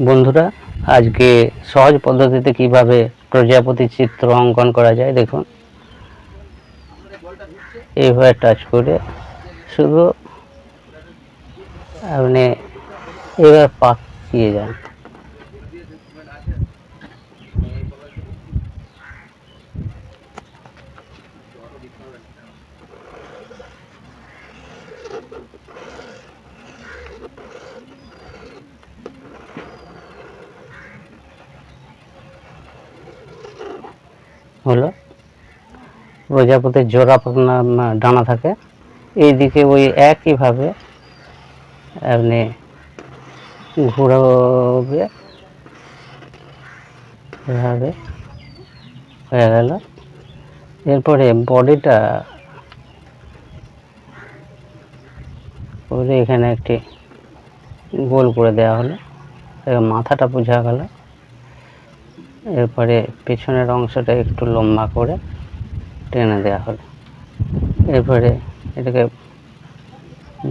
বন্ধুরা, আজকে সহজ পদ্ধতিতে কীভাবে প্রজাপতি চিত্র অঙ্কন করা যায় দেখুন। এইভাবে টাচ করে শুধু আপনি এবার পাকিয়ে যান। হলো। প্রজাপতির জোড়া ডানা থাকে। এই দিকে ওই একইভাবে আপনি ঘুরাবে। হয়ে গেল। এরপরে বডিটা করে এখানে একটি গোল করে দেওয়া হলো। মাথাটা বোঝা গেল। এরপরে পেছনের অংশটা একটু লম্বা করে টেনে দেওয়া হলো। এরপরে এটাকে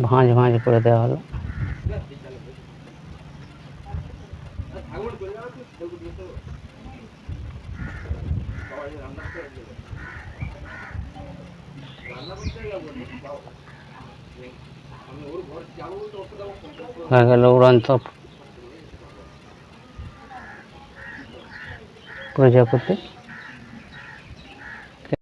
ভাঁজ ভাঁজ করে দেওয়া হলো। গেল উড়ন্ত প্রজাপতি